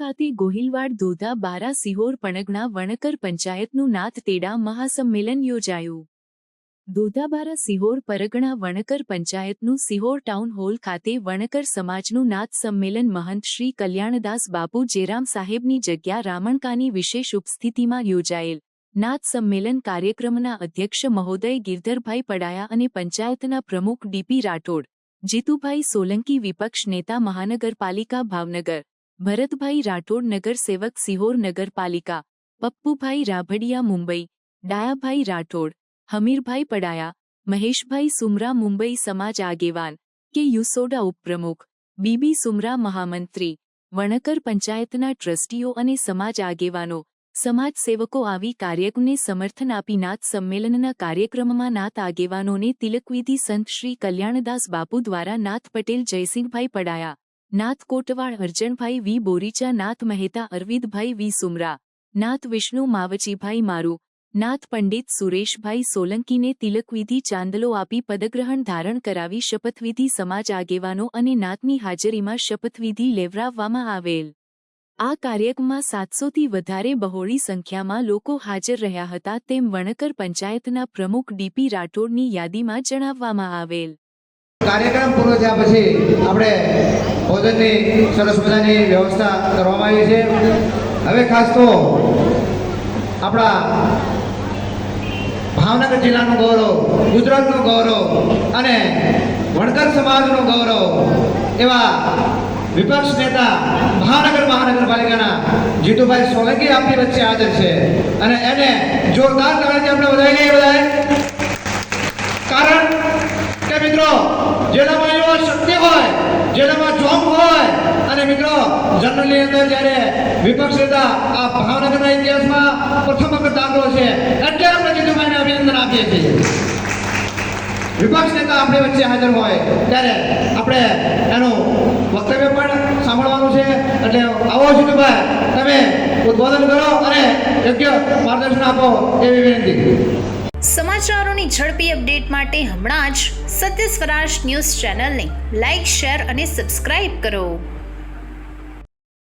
ખાતે ગોહિલવાડ ધોધા બારા સિહોર પણગણા વણકર પંચાયતનું નાથ તેડા મહાસંમેલન યોજાયું. દોધાબારા સિહોર પરગણા વણકર પંચાયતનું સિહોર ટાઉન હોલ ખાતે વણકર સમાજનું નાથ સંમેલન મહંત શ્રી કલ્યાણદાસ બાપુ જેરામ સાહેબની જગ્યા રામણકાની વિશેષ ઉપસ્થિતિમાં યોજાયેલ. નાથ સંમેલન કાર્યક્રમના અધ્યક્ષ મહોદય ગિરધરભાઈ પડાયા અને પંચાયતના પ્રમુખ ડીપી રાઠોડ, જીતુભાઈ સોલંકી વિપક્ષ નેતા મહાનગરપાલિકા ભાવનગર. ભરતભાઈ રાઠોડ નગર સેવક સિહોર નગરપાલિકા, પપ્પુભાઈ રાભડિયા મુંબઈ, ડાયાભાઈ રાઠોડ, હમીરભાઈ પડાયા, મહેશભાઈ સુમરા મુંબઈ સમાજ આગેવાન કે યુસોડા ઉપપ્રમુખ, બીબી સુમરા મહામંત્રી, વણકર પંચાયતના ટ્રસ્ટીઓ અને સમાજ આગેવાનો, સમાજ સેવકો આવી કાર્યક્રમને સમર્થન આપી નાથ સંમેલનના કાર્યક્રમમાં નાથ આગેવાનોને તિલકવિધિ સંત શ્રી કલ્યાણદાસ બાપુ દ્વારા નાથ પટેલ જયસિંહભાઈ પડાયા. નાથ કોટવાળ અર્જણભાઈ વી બોરીચા નાથ મહેતા અરવિંદભાઈ વી સુમરા નાથ વિષ્ણુ માવચીભાઈ મારુ નાથ પંડિત સુરેશભાઈ સોલંકીને તિલકવિધિ ચાંદલો આપી પદગ્રહણ ધારણ કરાવી શપથવિધિ સમાજ આગેવાનો અને નાથની હાજરીમાં શપથવિધિ લેવરાવવામાં આવેલ આ કાર્યક્રમમાં સાતસોથી વધારે બહોળી સંખ્યામાં લોકો હાજર રહ્યા હતા તેમ વણકર પંચાયતના પ્રમુખ ડીપી રાઠોડની યાદીમાં જણાવવામાં આવેલ કાર્યક્રમ પૂરો થયા પછી આપણે ભોજનની સરસ મજાની વ્યવસ્થા કરવામાં આવી છે. હવે ખાસ તો આપણા ભાવનગર જિલ્લાનું ગૌરવ, ગુજરાતનું ગૌરવ અને વણકર સમાજનું ગૌરવ એવા વિપક્ષ નેતા ભાવનગર મહાનગરપાલિકાના જીતુભાઈ સોલંકી આપણી વચ્ચે હાજર છે. અને એને જોરદાર તાળીથી આપણે વધાવી લઈએ કારણ કે મિત્રો જેનામાં એવો શક્તિ હોય જેનામાં જોમ હોય અને મિત્રો જનરલી અંદર જ્યારે વિપક્ષ નેતા આ ભાવનગરના ઇતિહાસમાં પ્રથમ વખત દાખલો છે, એટલે આપણે જીતુભાઈને અભિનંદન આપીએ છીએ. વિપક્ષ નેતા આપણી વચ્ચે હાજર હોય, ત્યારે આપણે એનું વક્તવ્ય પણ સાંભળવાનું છે, એટલે આવો જીતુભાઈ, તમે ઉદ્બોધન કરો અને યોગ્ય માર્ગદર્શન આપો એવી વિનંતી. સમાચારોની ઝડપી અપડેટ માટે હમણાં જ સત્ય સ્વરાજ ન્યૂઝ ચેનલને લાઇક શેર અને સબસ્ક્રાઇબ કરો.